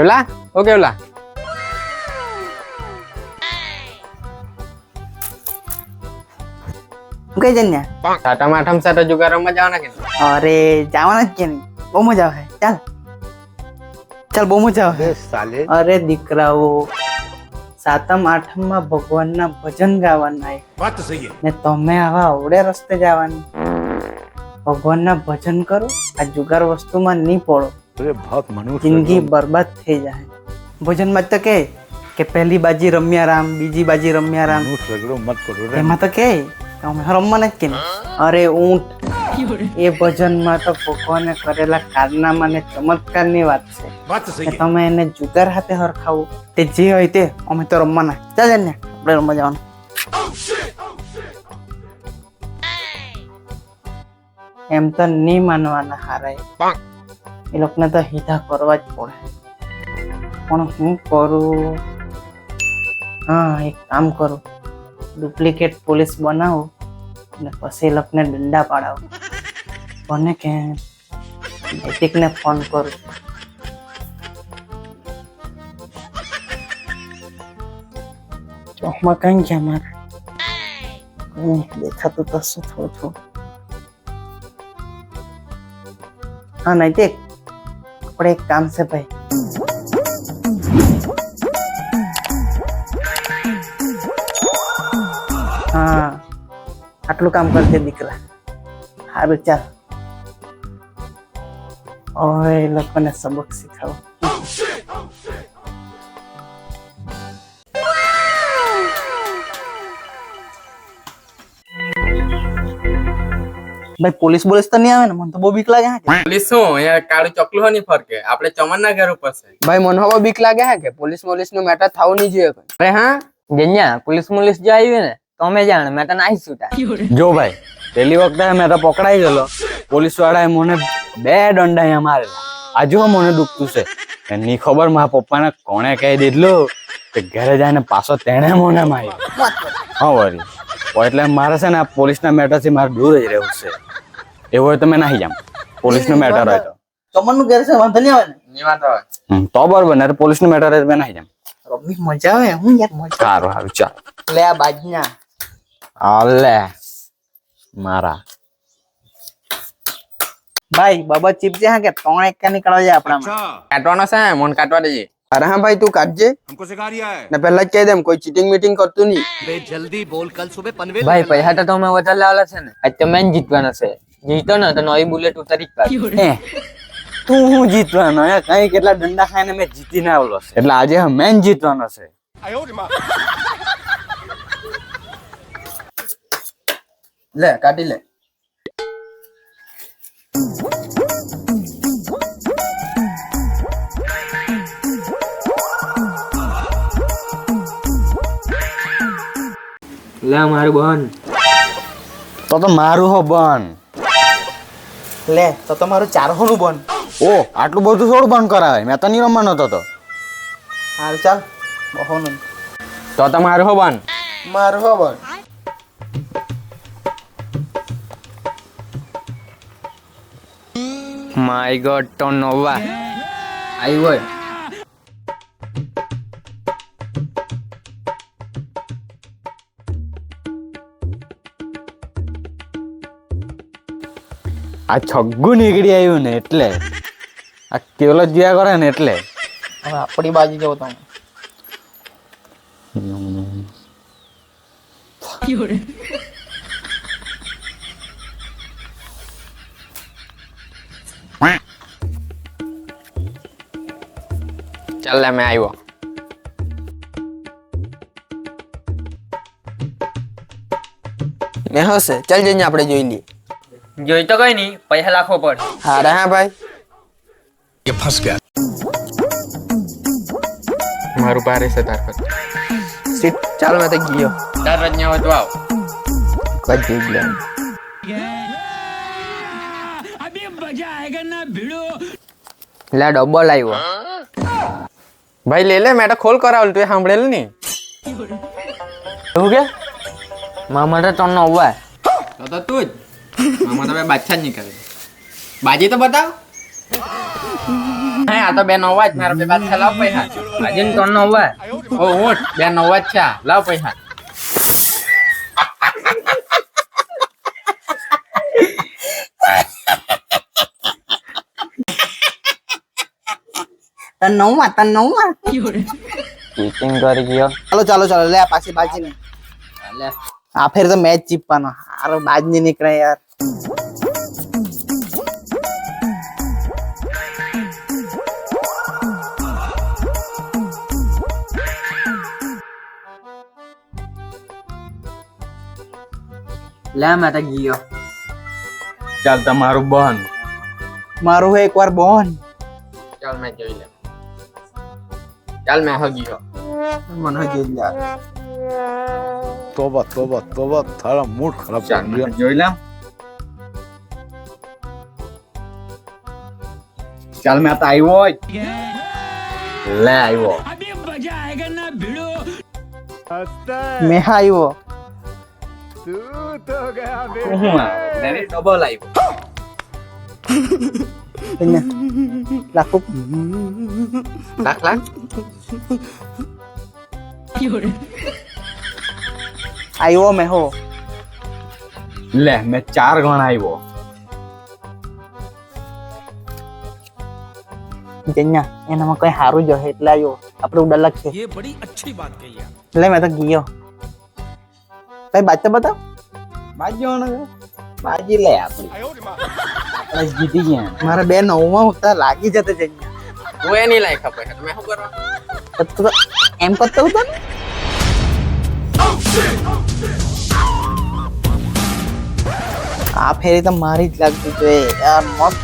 કેવલા? ઓ કેવલા? કઈ જન્યા સાટા માઠમ સાટા જુગાર રમવા જવાના કે અરે જવાના જ કે નહીં. બહુ મજા આવે. ચાલ. ચાલ બહુ મજા આવે. સાલે અરે દીકરાઓ સાતમ આઠમમાં ભગવાનના ભજન ગાવાના એ. ને તમે આવા ઓડે રસ્તે જવાની. ભગવાનના ભજન કરો આ જુગાર વસ્તુમાં નહીં પડો જિંદગી બરબાદ થઈ જાય. ભોજનમાં જ તો કે કે પહેલી બાજી રમ્યા રામ બીજી બાજી રમ્યા રામ. એમાં તો કે અમે રમવાના જ કે નહીં. અરે ઊંટ એ ભજનમાં તો ભગવાને કરેલા કારનામા ને ચમત્કારની વાત છે. કે તમે એને જુગાર હાથે હરખાવો. તે જે હોય તે અમે તો રમવાના. ચાલે ને આપણે રમવા જવાનું. એમ તો નહીં માનવાના હારા એ લોકોને તો હીધા કરવા જ પડે પણ હું કરું હા એક કામ કરું ડુપ્લિકેટ પોલીસ બનાવું અને પછી એ લોકોને દંડા પાડાવું કોને કે નૈતિકને ફોન કરું ચોકમાં કઈ ગયા મારે કઈ દેખાતું તો શું થોડું થોડું હા નૈતિક આપણે એક કામ છે ભાઈ. હા, આટલું કામ કરજે દીકરા. સારું ચાલ. હવે એ લોકોને સબક શીખવું. ભાઈ પોલીસ બોલીસ તો નહીં આવે ને? મને તો બહુ બીક લાગે હા કે. પોલીસ શું? અહીંયા કાળું ચકલું હો નહીં ફરકે. આપણે ચમનના ઘર ઉપર છે. ભાઈ મને હવે બીક લાગે હે કે. પોલીસ પોલીસનું મેટર થવું નહીં જોઈએ કોઈ. અરે હા? જન્યા પોલીસ પોલીસ જો આવી ને તો અમે જાણ મેં ના આવી છૂટા. જો ભાઈ પેલી વખતે મેં તો પકડાઈ ગયેલો. પોલીસ વાળાએ મને બે દંડા અહીંયા મારેલા. આજુ મને દુખતું છે. એની ખબર મારા પપ્પાને કોણે કહી દીધલું કે ઘરે જઈને પાછો તેણે મને માર્યો. હા વળી એટલે મારે છે ને આ પોલીસના મેટરથી મારે દૂર જ રહેવું છે. એવું હોય તો મેં નાહી જામ પોલીસનો મેટર હોય તો કમરનું ઘેર છે વાંધો નહીં આવે ને ની વાત આવે હમ, તો બરોબર ને પોલીસનું મેટર હોય તો મેં નાહી જામ રમવી મજા આવે હું યાર મજા સારું સારું ચાલ લે આ બાજના આલે મારા ભાઈ બાબા ચીપ છે હા કે ત્રણ એકા નીકળવા જાય આપણામાં કાટવાનો છે મને કાટવા દેજે અરે હા ભાઈ તું કાટજે ને પહેલા જ કહી દેમ કોઈ ચીટિંગ મીટિંગ કરતું નહીં ભાઈ પૈસા તો તમે વધારે લાવેલા છે ને આજ તો મેં જ જીતવાના છે જીતો ને તો નવી બુલેટ ઉતારી જ પાડી. તું હું જીતવાનો? હે? કઈ કેટલા દંડા ખાઈને મેં જીતીને આવલો છે. એટલે આજે મેન જીતવાનો છે. લે કાટી લે. લે મારું બન. તો તો મારું હો બન. લે તો તમારું ચારહો નું બન ઓ આટલું બધું થોડું બંધ કરાવે મેં તો નહીં રમવાનો હતો તો સારું ચાલ બહો નું તો તમારું હો બાન મારું હો બન માય ગોડ તો નોવા આવી આ છગ્ગું નીકળી આવ્યું ને એટલે. આ કેવલો જ્યાં કરે ને એટલે. હવે આપણી બાજુ જવો તમે. ચાલ લે મેં આવ્યો મેં હશે. ચાલ જઈને આપણે જોઈ લઈએ. જોઈ તો કઈ નહીં પૈસા લાખો પડે અરે હા ભાઈ મારું ભારે છે તાર પર સીટ ચાલ મેં તો ગયો તાર રજ્ઞા હોય તો આવ કઈ જોઈ લે લે ડબલ આવ્યો ભાઈ લે લે મેં તો ખોલ કરાવેલ તું એ સાંભળેલું નહીં એવું કે મારા માટે તો નોવા તો તો તું જ આમાં તમે બાદશાહ જ નીકળે બાજી તો બતાવ. હા આ તો બે નવા જ મારા બે બાદ લાવ પૈસા. બાજી ને ત્રણ નવા ઓ ઓઠ બે નવા જ છે. લાવ પૈસા. તન નવમાં તન નવમાં ચીટિંગ કરી ગયો. ચાલો ચાલો ચાલો લે આ પાછી બાજી ને લે. આ ફેર તો મેચ જીતવાનો હારો બાજ નહીં નીકળે યાર લે મેં તો ગયો ચાલ તમારું બહન મારું એક વાર બોન ચાલ મેં જોઈ લે ચાલ મેં હો ગયો મને જોઈ યાર Toba toba toba Tara mood kharab kar diya. જોઈલામ ચાલ મેં આ તો આવ્યો જ લે આવ્યો મેં આવ્યો હું આવ્યો? That is double આવ્યો. Tingnan. Lakop. લાખ લાખ आईवो में हो। ले मैं चार गण आईवो जन्या ये ना कोई हारू जो है इतला यो अपने उड़ा लक्ष्य ये बड़ी अच्छी बात कही है ले मैं तो गियो। भाई बात तो बता बात जो ना बाजी ले आप बस जीती गया मारा बे नौवा होता लागी जाते जन्या वो ये नहीं लाइक अपने मैं हूँ करो तो, तो, तो एम करता हूँ तो Oh shit! Oh. આ ફેરી તો મારી જ લાગતું જોઈએ યાર મસ્ત.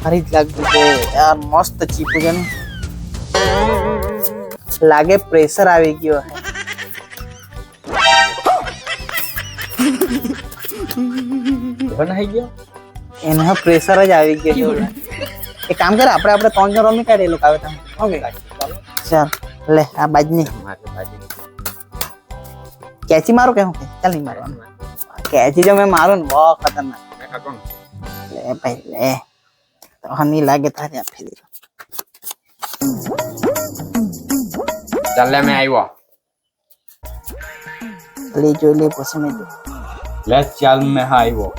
મારી જ લાગતું જોઈએ યાર મસ્ત ચીપું છે લાગે પ્રેશર આવી ગયો હે. થઈ ગયો? એના પ્રેશર જ આવી ગયો એ કામ કરે આપણે આપણે ત્રણ જણ રમી કાઢીએ લોકો આવે તમે ઓકે. ચાલ લે આ બાજની. મારે कैची मारो क्या? होके चल नहीं मारो। कैची जो मैं मारू? ना बहुत खतरनाक। ले पहले तो हनी लगे था थारे आप फिर चल ले मैं आई वो। ले जो ले पसंद है ले चल मैं आई वो।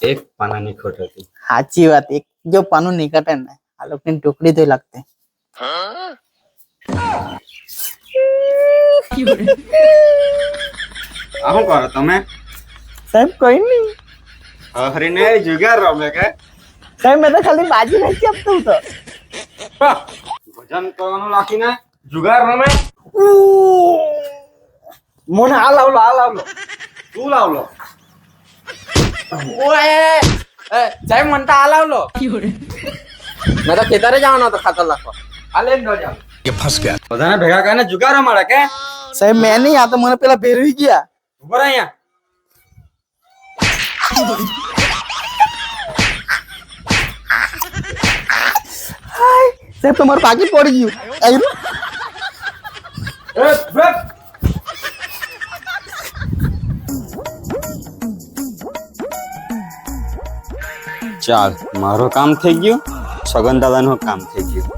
લે ચાલ મેં હા આવ્યો એક પાનાની ખોટ હતી સાચી વાત એક જો પાનું નીકળે ને આ લોકોની ટુકડી તો લાગતે આ શું કરો તમે સાહેબ કોઈ નહીં હરીને જુગાર રમે કે સાહેબ મેં તો ખાલી બાજી નથી આપતો હતો ભજન કરવાનું રાખીને જુગાર રમે મને આ લાવલો આ લાવલો તું લાવલો ઓએ એ સાહેબ મને તો હલાવલો મેં તો ખેતરે જવાનો હતો ખાતર લખવા હાલે ન જાવ કે ફસ ગયા. બધાને ભેગા કરીને જુગારો મારે કે? સાહેબ મેં નહીં આ તો મને પેલા ભેરવી ગયા. ઉભર અહીંયા. સાહેબ તમારું પાકીટ પડી ગયું. આવ્યું ચાલ મારું કામ થઈ ગયું સગન દાદાનું કામ થઈ ગયું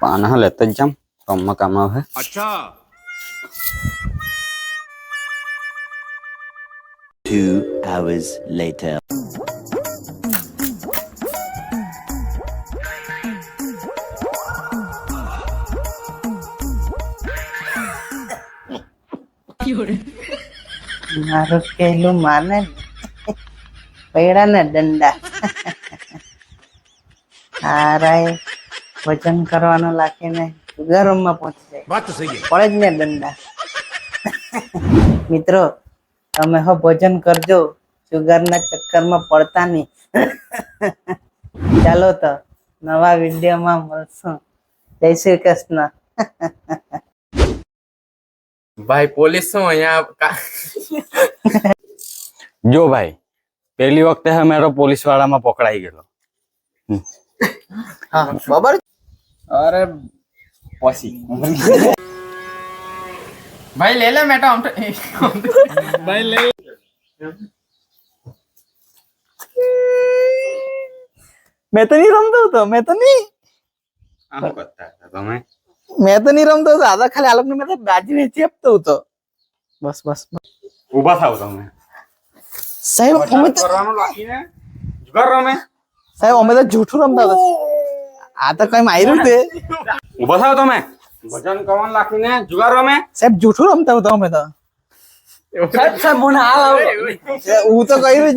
પાના લેતા જ જામ કામમાં કામ આવે અચ્છા 2 hours later મારું કહેલું માને ને પૈડાના દંડા. હારાય વજન કરવાનું લાખીને સુગર રૂમમાં પહોંચી જાય. કોલેજને દંડા. મિત્રો તમે હો ભોજન કરજો સુગરના ચક્કરમાં પડતા નહીં. ચાલો તો નવા વિડીયોમાં મળશું. જય શ્રી કૃષ્ણ. ભાઈ પોલીસ શું અહીંયા જો ભાઈ પહેલી વખતે અમે તો પોલીસ વાળામાં પકડાઈ ગયેલો હા બરાબર અરે પછી ભાઈ લે લે મેં તો આમ તો મેં તો નહીં રમતો હતો મેં તો નહીં આમ કરતા હતા તમે મેં તો નહીં રમતો હતો આ તો ખાલી આ લોકોને મેં તો બાજી વેચી આપતો હતો બસ બસ બસ. ઊભા થાવ તમે સાહેબ અમે તો કરવાનું લાગીને જુગાર રમે. સાહેબ અમે તો જૂઠું રમતા હતા. આ તો કઈ માર્યું તે ઊભા થાવ તમે. ભજન કરવાનું લાગીને જુગાર રમે. સાહેબ જૂઠું રમતા હતા અમે તો. સાહેબ સાહેબ મને હાલ હું તો કહી જ